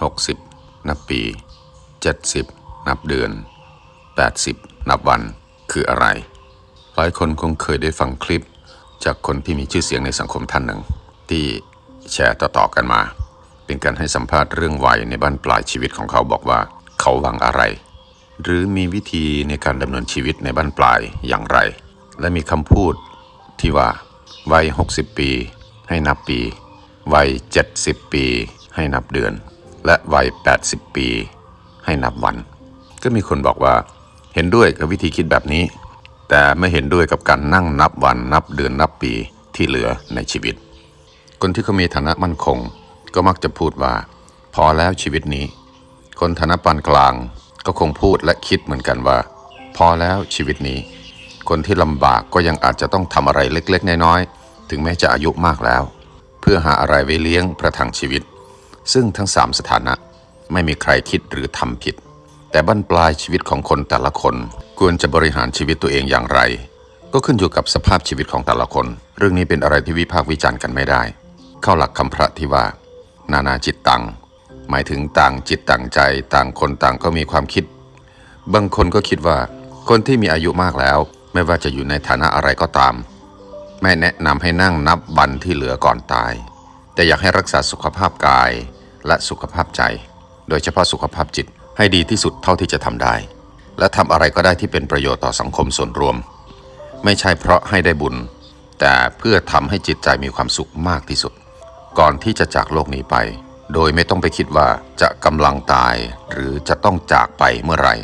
60 นับปี 70 นับเดือน 80 นับวันคืออะไร หลายคนคงเคยได้ฟังคลิป จากคนที่มีชื่อเสียงในสังคมท่านหนึ่ง ที่แชร์ต่อๆกันมา เป็นการให้สัมภาษณ์เรื่องวัยในบ้านปลายชีวิตของเขาบอกว่า เขาหวังอะไร หรือมีวิธีในการดำเนินชีวิตในบ้านปลายอย่างไร และมีคำพูดที่ว่าวัย 60 ปี ให้นับปี วัย 70 ปี ให้นับเดือน และวัย 80 ปี ให้นับวัน ก็มีคนบอกว่าเห็นด้วยกับวิธีคิดแบบนี้ แต่ไม่เห็นด้วยกับการนั่งนับวันนับเดือนนับปีที่เหลือในชีวิต คนที่เขามีฐานะมั่นคง ก็มักจะพูดว่า พอแล้วชีวิตนี้ คนฐานะปานกลางก็คงพูดและคิดเหมือนกันว่า พอแล้วชีวิตนี้ คนที่ลำบากก็ยังอาจจะต้องทำอะไรเล็กๆ น้อยๆถึงแม้จะอายุมากแล้ว เพื่อหาอะไรไว้เลี้ยงประทังชีวิต ซึ่งทั้งสามสถานะไม่มีใครคิดหรือทำผิด แต่บั้นปลายชีวิตของคนแต่ละคนควรจะบริหารชีวิตตัวเองอย่างไร ก็ขึ้นอยู่กับสภาพชีวิตของแต่ละคน เรื่องนี้เป็นอะไรที่วิพากษ์วิจารณ์กันไม่ได้ เข้าหลักคำพระที่ว่า นานาจิตตังหมายถึงต่างจิตต่างใจต่างคนต่างก็มีความคิด บางคนก็คิดว่า คนที่มีอายุมากแล้ว ไม่ว่าจะอยู่ในฐานะอะไรก็ตาม ไม่แนะนำให้นั่งนับวันที่เหลือก่อนตาย แต่อยากให้รักษาสุขภาพกาย และสุขภาพใจ โดยเฉพาะสุขภาพจิตให้ดีที่สุดเท่าที่จะทำได้ และทำอะไรก็ได้ที่เป็นประโยชน์ต่อสังคมส่วนรวม ไม่ใช่เพราะให้ได้บุญ แต่เพื่อทำให้จิตใจมีความสุขมากที่สุด ก่อนที่จะจากโลกนี้ไป โดยไม่ต้องไปคิดว่าจะกำลังตาย หรือจะต้องจากไปเมื่อไหร่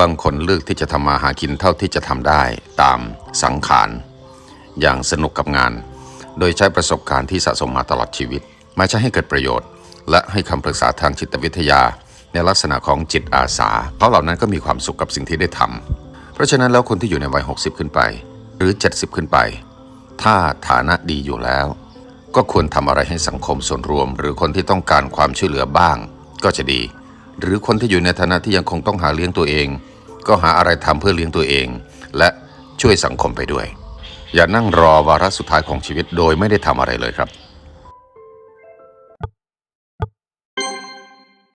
บางคนเลือกที่จะทำมาหากินเท่าที่จะทำได้ตามสังขารอย่างสนุกกับงาน โดยใช้ประสบการณ์ที่สะสมมาตลอดชีวิต มาใช้ให้เกิดประโยชน์ และให้คำปรึกษาทางจิตวิทยา ในลักษณะของจิตอาสาเพราเหล่านั้นก็มีความสุขกับสิ่งที่ได้ทำเพราะฉะนั้นแล้วคนที่อยู่ในวัย 60 ขึ้นไป หรือ 70 ขึ้นไป ถ้าฐานะดีอยู่แล้ว ก็ควรทำอะไรให้สังคมส่วนรวม หรือคนที่ต้องการความช่วยเหลือบ้าง ก็จะดี หรือคนที่อยู่ในฐานะที่ยังคงต้องหาเลี้ยงตัวเอง ก็หาอะไรทำเพื่อเลี้ยงตัวเอง และช่วยสังคมไปด้วย อย่านั่งรอวาระสุดท้ายของชีวิตโดยไม่ได้ทำอะไรเลยครับ